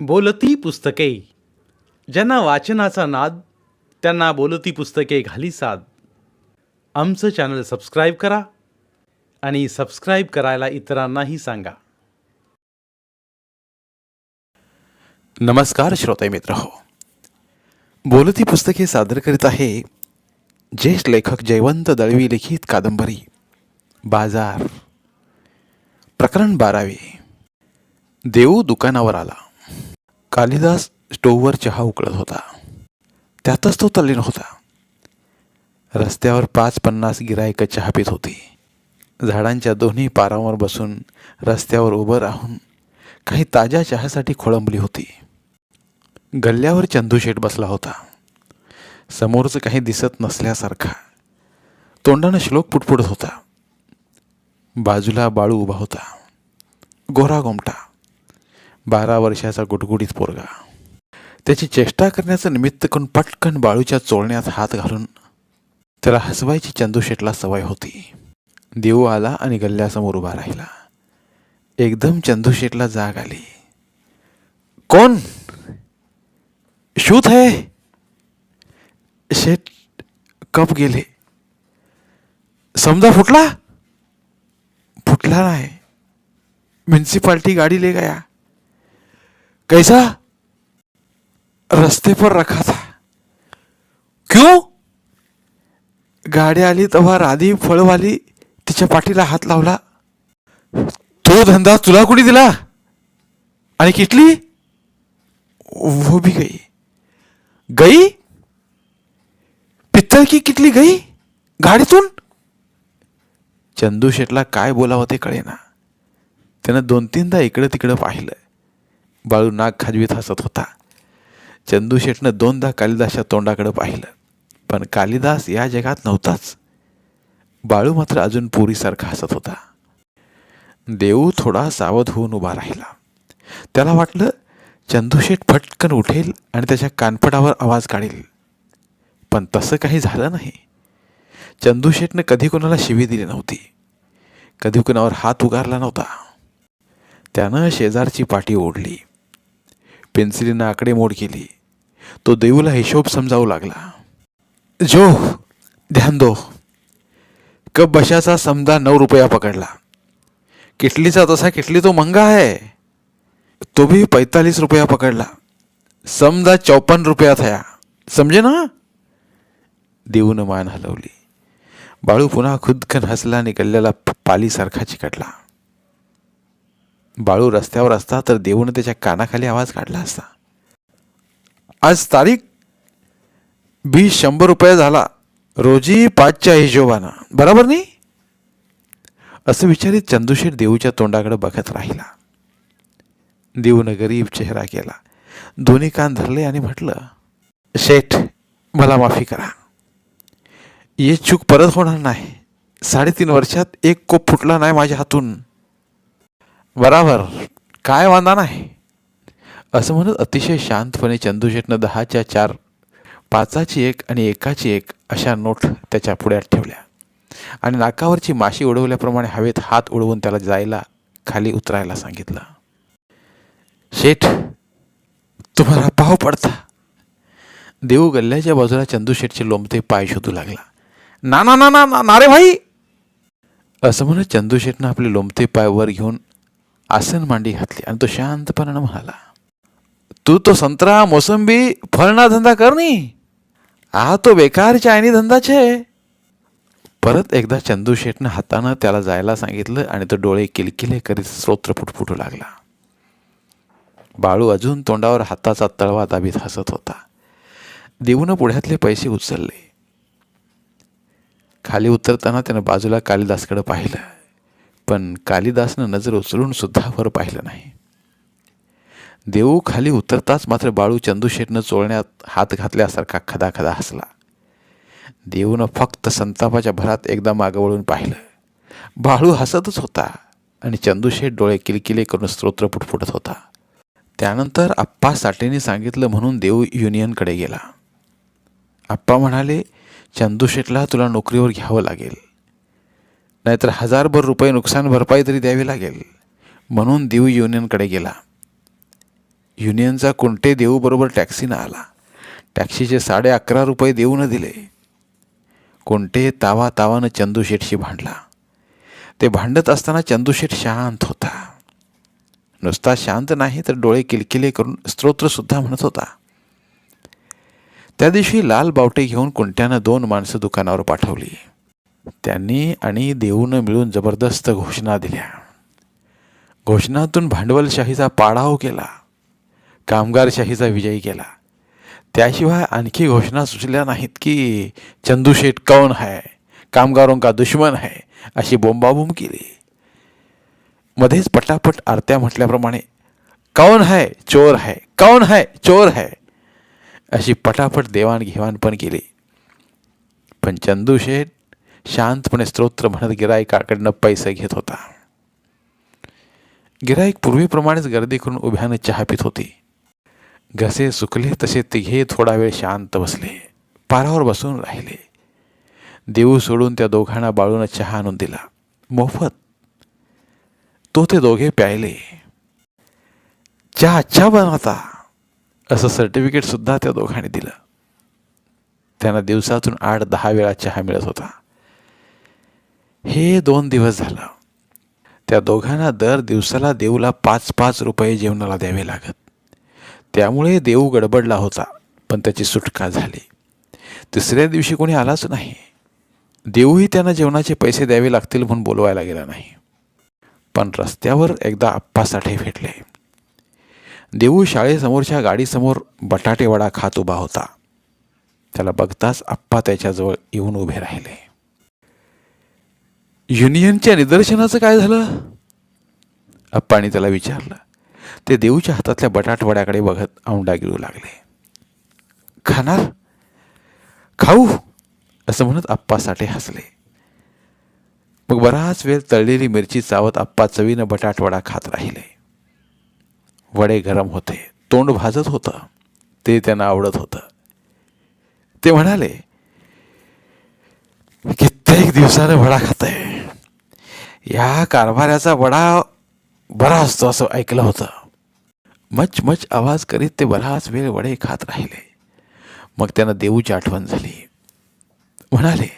बोलती पुस्तके. ज्यांना वाचनाचा नाद त्यांना बोलती पुस्तके घाली साद. आमचं चॅनल सबस्क्राईब करा आणि सबस्क्राईब करायला इतरांनाही सांगा. नमस्कार श्रोते मित्र हो. बोलती पुस्तके सादर करीत आहे ज्येष्ठ लेखक जयवंत दळवी लिखित कादंबरी बाजार. प्रकरण बारावे. देऊ दुकानावर आला. कालिदास स्टोववर चहा उकळत होता. त्यातच तो तल्लीन होता. रस्त्यावर पाच पन्नास गिरायक चहा पित होती. झाडांच्या दोन्ही पारांवर बसून रस्त्यावर उभं राहून काही ताज्या चहासाठी खोळंबली होती. गल्ल्यावर चंदूशेठ बसला होता. समोरचं काही दिसत नसल्यासारखा. तोंडानं श्लोक पुटपुटत होता. बाजूला बाळू उभा होता. गोरा गोमटा. बारा वर्षाचा गुटगुटीत पोरगा. त्याची चेष्टा करण्याचं निमित्त करून पटकन बाळूच्या चोळण्यात हात घालून त्याला हसवायची चंदूशेठला सवय होती. देऊ आला आणि गल्ल्यासमोर उभा राहिला. एकदम चंदूशेठला जाग आली. कोण? शूत है शेट कप गेले. समजा फुटला? फुटला नाही. म्युन्सिपाल्टी गाड़ी ले गया. कैसा? रस्ते पर रखा था। क्यों? गाडी आली तेव्हा राधी फळवाली तिच्या पाठीला हात लावला. तो धंदा तुला कुणी दिला? आणि किटली? वो भी गई. गई? पित्तल की किटली गई? गाडीतून? चंदू शेटला काय बोलावं ते कळेना. त्यानं दोन तीनदा इकडं तिकडं पाहिलं. बाळू नाक खाजवीत हसत होता. चंदूशेठनं दोनदा कालिदासच्या तोंडाकडे पाहिलं पण कालिदास या जगात नव्हताच. बाळू मात्र अजून पुरीसारखा हसत होता. देऊ थोडा सावध होऊन उभा राहिला. त्याला वाटलं चंदूशेठ फटकन उठेल आणि त्याच्या कानपटावर आवाज काढेल. पण तसं काही झालं नाही. चंदूशेठनं कधी कोणाला शिवी दिली नव्हती. कधी कुणावर हात उगारला नव्हता. त्यानं शेजारची पाटी ओढली. पेन्सिलीनं आकडेमोड केली. तो देऊला हिशोब समजावू लागला. जो ध्यान दो. कप बशाचा समजा नऊ रुपया पकडला. किटलीचा तसा किटली तो मंगा आहे तो भी पैतालीस रुपया पकडला. समजा चौपन्न रुपया थया. समजे ना? देऊन मान हलवली. बाळू पुन्हा खुदकन हसला आणि गल्ल्याला पालीसारखा चिकटला. बाळू रस्त्यावर असता तर देऊनं त्याच्या कानाखाली आवाज काढला असता. आज तारीख बी शंभर रुपये झाला. रोजी पाचच्या हिशोबानं. बरोबर नाही असं विचारित चंदूशेठ देऊच्या तोंडाकडे बघत राहिला. देऊनं गरीब चेहरा केला. दोन्ही कान धरले आणि म्हटलं शेठ मला माफी करा. ये चूक परत होणार नाही. साडेतीन वर्षात एक कोप फुटला नाही माझ्या हातून. बराबर. काय वांदा नाही. असं म्हणत अतिशय शांतपणे चंदूशेठनं दहाच्या चार पाचाची एक आणि एकाची एक अशा नोट त्याच्या पुढ्यात ठेवल्या. आणि नाकावरची माशी उडवल्याप्रमाणे हवेत हात उडवून त्याला जायला खाली उतरायला सांगितलं. शेठ तुम्हाला पाव पडता. देऊ गल्ल्याच्या बाजूला चंदूशेठचे लोंबते पाय शोधू लागला. ना ना ना ना ना ना रे भाई. असं म्हणत चंदूशेठनं आपले लोंबते पाय वर घेऊन आसन मांडी घातली आणि तो शांतपणानं म्हणाला तू तो संत्रा मोसंबी फळणा धंदा करनी आ तो बेकारच्या आईनी धंदा छे परत एकदा चंदू शेठनं हातानं त्याला जायला सांगितलं आणि तो डोळे किलकिले करीत स्रोत्र फुटफुटू लागला. बाळू अजून तोंडावर हाताचा तळवा दाबीत हसत होता. देऊनं पुढ्यातले पैसे उचलले. खाली उतरताना त्यानं बाजूला कालिदासकडे पाहिलं. पण कालिदासनं नजर उचलून सुद्धा वर पाहिलं नाही. देऊ खाली उतरताच मात्र बाळू चंदूशेठनं चोळण्यात हात घातल्यासारखा खदा खदा हसला. देऊनं फक्त संतापाच्या भरात एकदा मागं वळून पाहिलं. बाळू हसतच होता आणि चंदूशेठ डोळे किलकिले करून स्तोत्र फुटफुटत होता. त्यानंतर आप्पा साठेने सांगितलं म्हणून देऊ युनियनकडे गेला. आप्पा म्हणाले चंदूशेठला तुला नोकरीवर घ्यावं लागेल. नाहीतर हजारभर रुपये नुकसान भरपाई तरी द्यावी लागेल. म्हणून देऊ युनियनकडे गेला. युनियनचा कोणते देऊबरोबर टॅक्सीनं आला. टॅक्सीचे साडे अकरा रुपये देऊन दिले. कोणते तावा तावानं चंदूशेठशी भांडला. ते भांडत असताना चंदूशेठ शांत होता. नुसता शांत नाही तर डोळे किलकिले करून स्तोत्रसुद्धा म्हणत होता. त्या दिवशी लाल बावटे घेऊन कोणत्यानं दोन माणसं दुकानावर पाठवली. त्यांनी आणि देऊनं मिळून जबरदस्त घोषणा दिल्या. घोषणातून भांडवलशाहीचा पाडाव केला. कामगारशाहीचा विजय केला. त्याशिवाय आणखी घोषणा सुचल्या नाहीत की चंदूशेठ कौन है कामगारों का दुश्मन है अशी बोंबाबोंब केली. मध्येच पटापट आरत्या म्हटल्याप्रमाणे कौन है चोर है कौन है चोर है? अशी पटापट देवाणघेवाण पण केली. पण चंदूशेठ शांतपणे स्तोत्र म्हणत गिरायकाकडनं पैसे घेत होता. गिरायक पूर्वीप्रमाणेच गर्दी करून उभ्यानं चहा पित होती. घसे सुकले तसे तिघे थोडा वेळ शांत बसले. पारावर बसून राहिले. देऊ सोडून त्या दोघांना बाळून चहा आणून दिला. मोफत. तो ते दोघे प्यायले. चहा अच्छा बनवता. असं सर्टिफिकेट सुद्धा त्या दोघांनी दिलं. त्यांना दिवसातून आठ दहा वेळा चहा मिळत होता. हे दोन दिवस झालं. त्या दोघांना दर दिवसाला देऊला पाच पाच रुपये जेवणाला द्यावे लागत. त्यामुळे देऊ गडबडला होता पण त्याची सुटका झाली. तिसऱ्या दिवशी कोणी आलाच नाही. देऊही त्यांना जेवणाचे पैसे द्यावे लागतील म्हणून बोलवायला गेला नाही. पण रस्त्यावर एकदा आप्पासाठे भेटले. देऊ शाळेसमोरच्या गाडीसमोर बटाटेवडा खात उभा होता. त्याला बघताच आप्पा त्याच्याजवळ येऊन उभे राहिले. युनियनच्या निदर्शनाचं काय झालं? अप्पाने त्याला विचारलं. ते देऊच्या हातातल्या बटाटवड्याकडे बघत औंडा गिरू लागले. खाणार? खाऊ असं म्हणत आप्पासाठी हसले. मग बराच वेळ तळलेली मिरची चावत आप्पा चवीनं बटाटवडा खात राहिले. वडे गरम होते तोंड भाजत होतं ते त्यांना आवडत होतं. ते म्हणाले कित्येक दिवसानं वडा खाताय. या कारभाऱ्याचा वडा बरा असतो असं ऐकलं होतं. मच मच आवाज करीत ते बराच वेळ वडे खात राहिले. मग त्यांना देऊची आठवण झाली. म्हणाले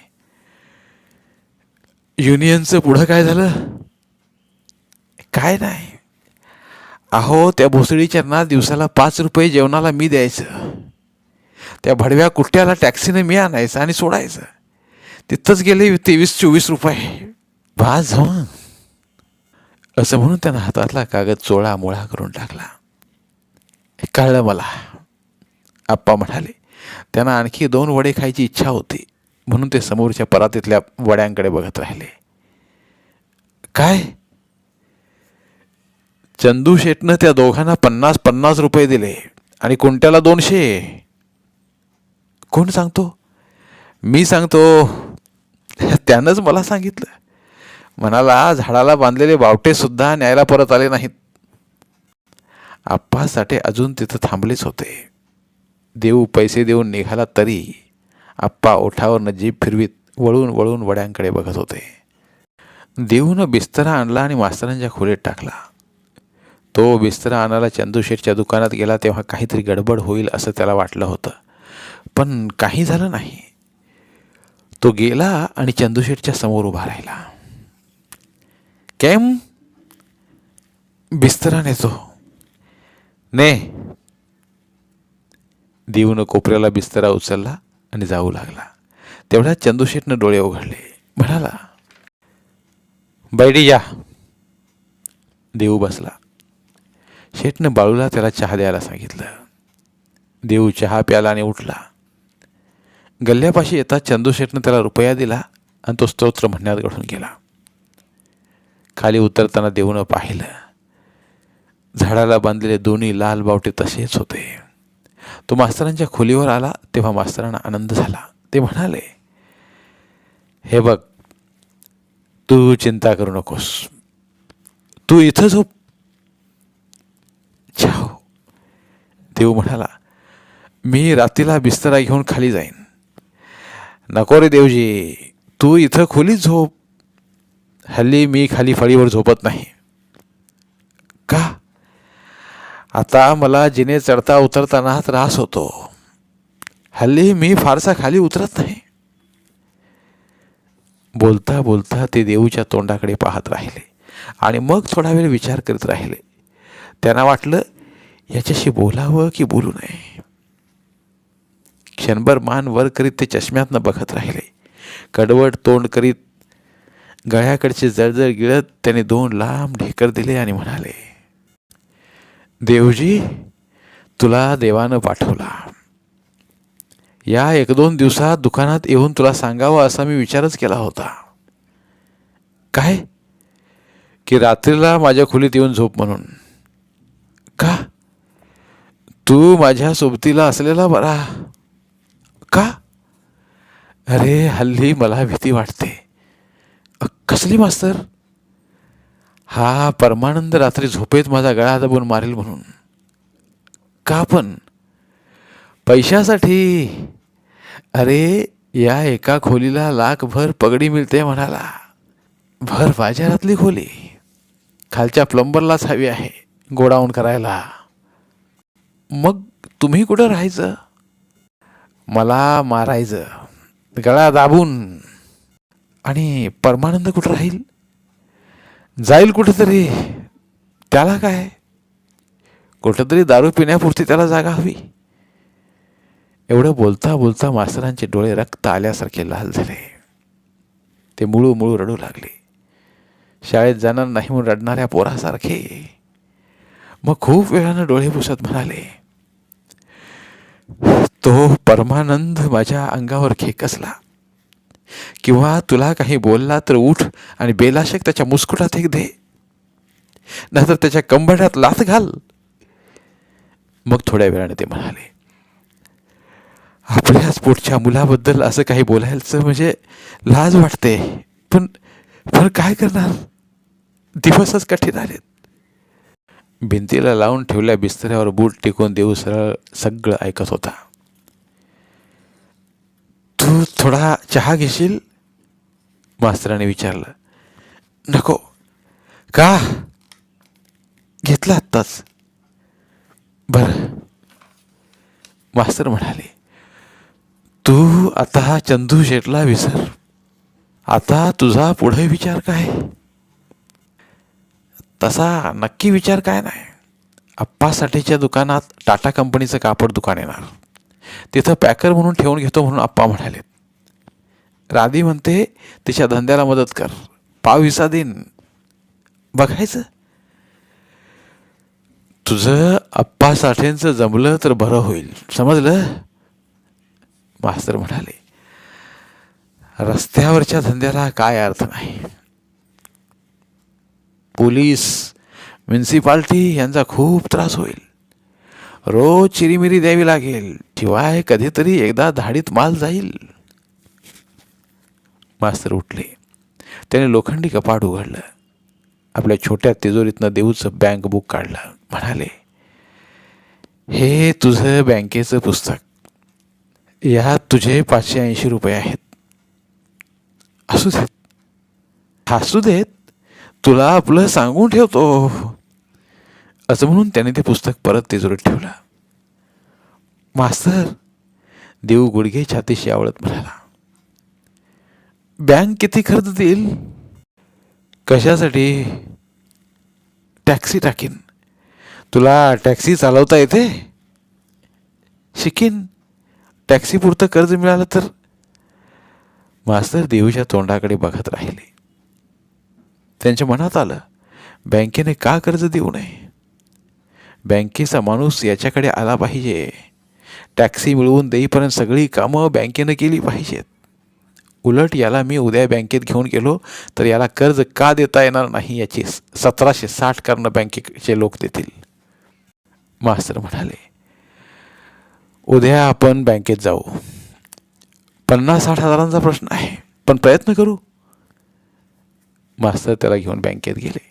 युनियनचं पुढं काय झालं? काय नाही. अहो त्या भोसडीच्या ना दिवसाला पाच रुपये जेवणाला मी द्यायचं. त्या भडव्या कुट्ट्याला टॅक्सीने मी आणायचं आणि सोडायचं. तिथंच गेले तेवीस चोवीस रुपये. वाज हो असं म्हणून त्यानं हातातला कागद चोळा मोळा करून टाकला. कळलं मला. आप्पा म्हणाले त्यांना आणखी दोन वडे खायची इच्छा होती. म्हणून ते समोरच्या परातीतल्या वड्यांकडे बघत राहिले. काय? चंदू शेटनं त्या दोघांना पन्नास पन्नास रुपये दिले आणि कोणत्याला दोनशे? कोण सांगतो? मी सांगतो. त्यानंच मला सांगितलं. म्हणाला झाडाला बांधलेले बावटे सुद्धा न्यायला परत आले नाहीत. आप्पासाठी अजून तिथं थांबलेच होते. देऊ पैसे देऊन निघाला तरी आप्पा ओठावरनं जीभ फिरवीत वळून वळून वड्यांकडे बघत होते. देऊनं बिस्तरा आणला आणि मास्तरांच्या खोलीत टाकला. तो बिस्तरा आणायला चंदूशेठच्या दुकानात गेला तेव्हा काहीतरी गडबड होईल असं त्याला वाटलं होतं. पण काही झालं नाही. तो गेला आणि चंदूशेठच्या समोर उभा राहिला. केम बिस्तरा नेतो ने देऊनं कोपऱ्याला बिस्तरा उचलला आणि जाऊ लागला तेवढ्यात चंदूशेठनं डोळे उघडले म्हणाला बैठी जा देऊ बसला शेठनं बाळूला त्याला चहा द्यायला सांगितलं देऊ चहा प्याला आणि उठला गल्ल्यापाशी येता चंदूशेठनं त्याला रुपया दिला आणि तो स्तोत्र म्हणण्यात घडून गेला खाली उतरताना देऊनं पाहिलं. झाडाला बांधलेले दोन्ही लाल बावटे तसेच होते. तो मास्तरांच्या खोलीवर आला तेव्हा मास्तरांना आनंद झाला. ते म्हणाले हे बघ तू चिंता करू नकोस. तू इथं झोप. छाव. देव म्हणाला मी रात्रीला बिस्तरा घेऊन खाली जाईन. नको रे देवजी तू इथं खोलीच झोप. हल्ली मी खाली फळीवर झोपत नाही. का? आता मला जिने चढता उतरताना त्रास होतो. हल्ली मी फारसा खाली उतरत नाही. बोलता बोलता ते देऊच्या तोंडाकडे पाहत राहिले आणि मग थोडा वेळ विचार करत राहिले. त्यांना वाटलं याच्याशी बोलावं की बोलू नये? क्षणभर मान वर करीत ते चष्म्यातनं बघत राहिले. कडवट तोंड करीत गळ्याकडचे जळजळ गिळत त्याने दोन लांब ढेकर दिले आणि म्हणाले देवजी तुला देवानं पाठवला. या एक दोन दिवसात दुकानात येऊन तुला सांगावं असा मी विचारच केला होता. काय? की रात्रीला माझ्या खोलीत येऊन झोप म्हणून. का? तू माझ्या सोबतीला असलेला बरा. का? अरे हल्ली मला भीती वाटते. कसली मास्तर? हा परमानंद रात्री झोपेत माझा गळा दाबून मारेल म्हणून. का पण? पैशासाठी. अरे या एका खोलीला लाखभर पगडी मिळते म्हणाला. भर बाजारातली खोली. खालच्या प्लंबरलाच हवी आहे गोडाऊन करायला. मग तुम्ही कुठं राहायचं? मला मारायचं. गळा दाबून. आणि परमानंद कुठं राहील? जाईल कुठेतरी. त्याला काय? कुठंतरी दारू पिण्यापुरती त्याला जागा हवी. एवढं बोलता बोलता मास्तरांचे डोळे रक्त आल्यासारखे लाल झाले. ते मुळू मुळू रडू लागले. शाळेत जाणार नाही म्हणून रडणाऱ्या पोरासारखे. मग खूप वेळानं डोळे पुसत म्हणाले तो परमानंद माझ्या अंगावर खेकसला. किंवा तुला काही बोलला तर उठ आणि बेलाशक त्याच्या मुस्कुटात एक दे. नाहीतर त्याच्या कंबड्यात लाथ घाल. मग थोड्या वेळाने ते म्हणाले आपल्याच पोटच्या मुलाबद्दल असं काही बोलायचं म्हणजे लाज वाटते. पण पण काय करणार? दिवसच कठीण आलेत भिंतीला लावून ठेवल्या बिस्तऱ्यावर बूट टिकून देऊ सरळ सगळं ऐकत होता. तू थोडा चहा घेशील? मास्तराने विचारलं. नको. का? घेतला आत्ताच. बरं. मास्तर म्हणाले तू आता चंदू शेटला विसर. आता तुझा पुढे विचार काय? तसा नक्की विचार काय नाही. अप्पासाठीच्या दुकानात टाटा कंपनीचं कापड दुकान येणार. तिथं पॅकर म्हणून ठेवून घेतो म्हणून आप्पा म्हणाले राधी म्हणते तिच्या धंद्याला मदत कर. पाव विसा देईन. बघायचं? तुझं आप्पा साठेंचं जमलं तर बरं होईल. समजलं? मास्तर म्हणाले रस्त्यावरच्या धंद्याला काय अर्थ नाही. पोलीस म्युन्सिपाल्टी यांचा खूप त्रास होईल. रोज चिरीमिरी द्यावी लागेल. शिवाय कधीतरी एकदा धाडीत माल जाईल. मास्तर उठले. त्याने लोखंडी कपाट उघडलं. आपल्या छोट्या तिजोरीतनं देऊचं बँक बुक काढलं. म्हणाले हे तुझं बँकेचं पुस्तक. यात तुझे पाचशे ऐंशी रुपये आहेत. असू देत. हसू देत? तुला आपलं सांगून ठेवतो. असं म्हणून त्याने ते पुस्तक परत तिजोरीत ठेवलं. मास्तर देऊ गुडघे छातीशी आवळत म्हणाला. बँक किती खर्च देईल? कशासाठी? टॅक्सी टाकीन. तुला टॅक्सी चालवता येते? शिकीन. टॅक्सी पुरतं कर्ज मिळालं तर? मास्तर देऊच्या तोंडाकडे बघत राहिले. त्यांच्या मनात आलं बँकेने का कर्ज देऊ नये? बँकेचा माणूस याच्याकडे आला पाहिजे. टॅक्सी मिळवून देईपर्यंत सगळी कामं बँकेनं केली पाहिजेत. उलट याला मी उद्या बँकेत घेऊन गेलो तर याला कर्ज का देता येणार नाही याची सतराशे साठ कारणं बँकेचे लोक देतील. मास्तर म्हणाले उद्या आपण बँकेत जाऊ. पन्नास साठ हजारांचा प्रश्न आहे पण प्रयत्न करू. मास्तर त्याला घेऊन बँकेत गेले.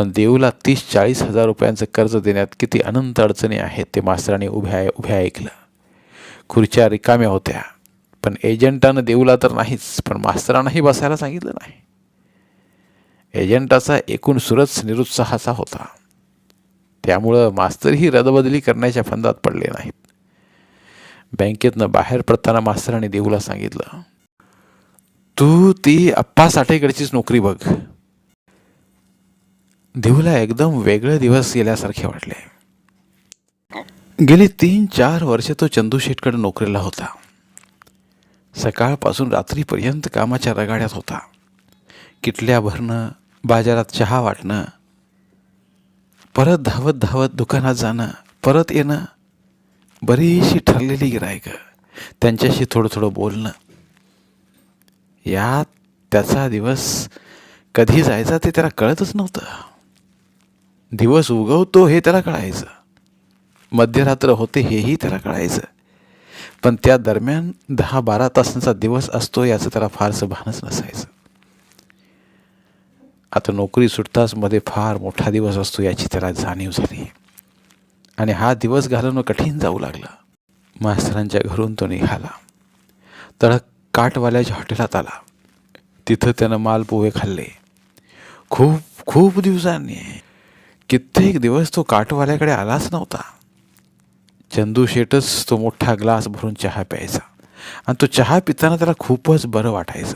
पण देऊला तीस चाळीस हजार रुपयांचं कर्ज देण्यात किती अनंत अडचणी आहेत ते मास्तराने उभ्या उभ्या ऐकलं. खुर्च्या रिकाम्या होत्या. पण एजंटानं देऊला तर नाहीच पण मास्तरांनाही बसायला सांगितलं नाही. एजंटाचा एकूण सुरच निरुत्साहाचा होता. त्यामुळं मास्तरही रदबदली करण्याच्या फंदात पडले नाहीत. बँकेतनं बाहेर पडताना मास्तराने देऊला सांगितलं तू ती अप्पा साठेकडचीच नोकरी बघ. देहूला एकदम वेगळे दिवस गेल्यासारखे वाटले. गेली तीन चार वर्ष तो चंदू शेटकडे नोकरीला होता. सकाळपासून रात्रीपर्यंत कामाच्या रगाड्यात होता. किटल्या भरणं बाजारात चहा वाटणं परत धावत धावत दुकानात जाणं परत येणं बरीचशी ठरलेली गिरायकं त्यांच्याशी थोडं थोडं बोलणं. यात त्याचा दिवस कधी जायचा ते त्याला कळतच नव्हतं. दिवस उगवतो हे त्याला कळायचं. मध्यरात्र होते हेही त्याला कळायचं. पण त्या दरम्यान दहा बारा तासांचा दिवस असतो याचं त्याला फारसं भानच नसायचं. आता नोकरी सुटताच मध्ये फार मोठा दिवस असतो याची त्याला जाणीव झाली. आणि हा दिवस घालवणं कठीण जाऊ लागलं. मास्तरांच्या घरून तो निघाला. तडक काटवाल्याच्या हॉटेलात आला. तिथं त्यानं मालपोहे खाल्ले. खूप खूप दिवसांनी कित्येक दिवस तो काटवाल्याकडे आलाच नव्हता. चंदू शेटच तो मोठा ग्लास भरून चहा प्यायचा. आणि तो चहा पिताना त्याला खूपच बरं वाटायचं.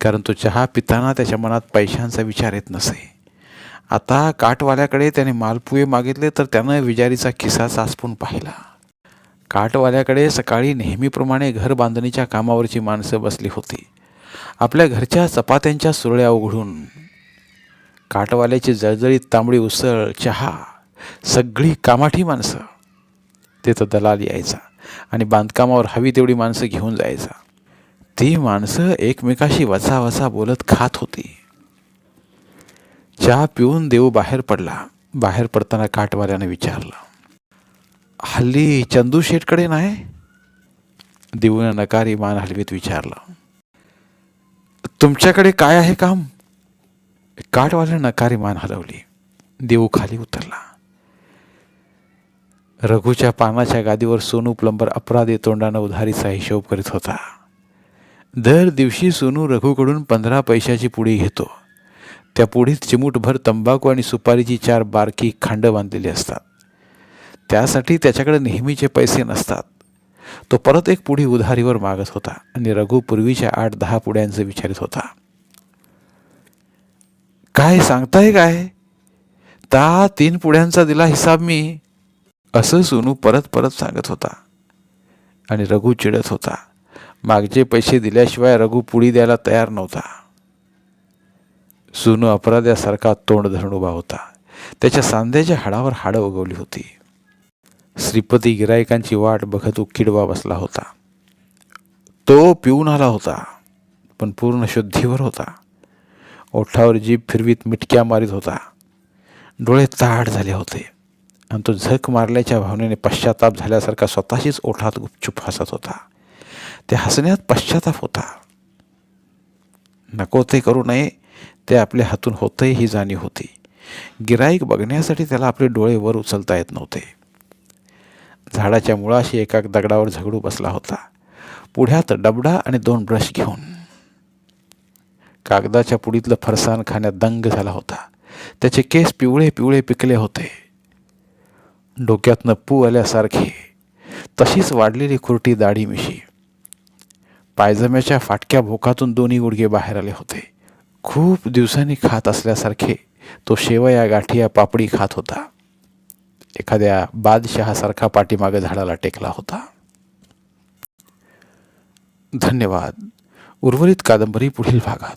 कारण तो चहा पिताना त्याच्या मनात पैशांचा विचार येत नसे. आता काटवाल्याकडे त्याने मालपुये मागितले तर त्यानं विजारीचा खिसा चाचपून पाहिला. काटवाल्याकडे सकाळी नेहमीप्रमाणे घर बांधणीच्या कामावरची माणसं बसली होती. आपल्या घरच्या चपात्यांच्या सुरळ्या उघडून काटवाल्याची जळजळीत तांबडी उसळ चहा सगळी कामाठी माणसं. तिथं दलाल यायचा आणि बांधकामावर हवी तेवढी माणसं घेऊन जायचा. ती माणसं एकमेकाशी वचा वचा बोलत खात होती. चहा पिऊन देऊ बाहेर पडला. बाहेर पडताना काटवाल्याने विचारलं हल्ली चंदू शेठकडे नाही? देऊनं नकारी मान हलवीत विचारलं तुमच्याकडे काय आहे काम? काटवाल्यानं नकारी मान हलवली. देऊ खाली उतरला. रघुच्या पानाच्या गादीवर सोनू प्लंबर अपराधी तोंडानं उधारीचा हिशोब करीत होता. दर दिवशी सोनू रघूकडून पंधरा पैशाची पुडी घेतो. त्या पुढीत चिमूटभर तंबाखू आणि सुपारीची चार बारकी खांड बांधलेली असतात. त्यासाठी त्याच्याकडे नेहमीचे पैसे नसतात. तो परत एक पुढी उधारीवर मागत होता आणि रघु पूर्वीच्या आठ दहा पुड्यांचं विचारित होता. काय सांगताय काय? ता तीन पुड्यांचा दिला हिसाब मी. असं सोनू परत परत सांगत होता. आणि रघु चिडत होता. मागचे पैसे दिल्याशिवाय रघु पुडी द्यायला तयार नव्हता. सोनू अपराध्यासारखा तोंड धरून उभा होता. त्याच्या सांध्याच्या हाडावर हाडं उगवली होती. श्रीपती गिरायकांची वाट बघत उखिडवा बसला होता. तो पिऊन आला होता पण पूर्ण शुद्धीवर होता. ओठावर जीभ फिरवीत मिटक्या मारीत होता डोळे ताड झाले होते. आणि तो झक मारल्याच्या भावनेने पश्चाताप झाल्यासारखा स्वतःशीच ओठात गुपचूप हसत होता. ते हसण्यात पश्चाताप होता. नको ते करू नये ते आपल्या हातून होतंय ही जाणीव होती. गिराईक बघण्यासाठी त्याला आपले डोळे वर उचलता येत नव्हते. झाडाच्या मुळाशी एका दगडावर झगडू बसला होता. पुढ्यात डबडा आणि दोन ब्रश घेऊन कागदाच्या पुडीतलं फरसाण खाण्यात दंग झाला होता. त्याचे केस पिवळे पिवळे पिकले होते. डोक्यातनं पू आल्यासारखे. तशीच वाढलेली खुरटी दाढी मिशी पायजम्याच्या फाटक्या भोकातून दोन्ही गुडघे बाहेर आले होते. खूप दिवसांनी खात असल्यासारखे तो शेवया गाठिया पापडी खात होता. एखाद्या बादशहासारखा पाठीमागे झाडाला टेकला होता. धन्यवाद. उर्वरित कादंबरी पुढील भागात.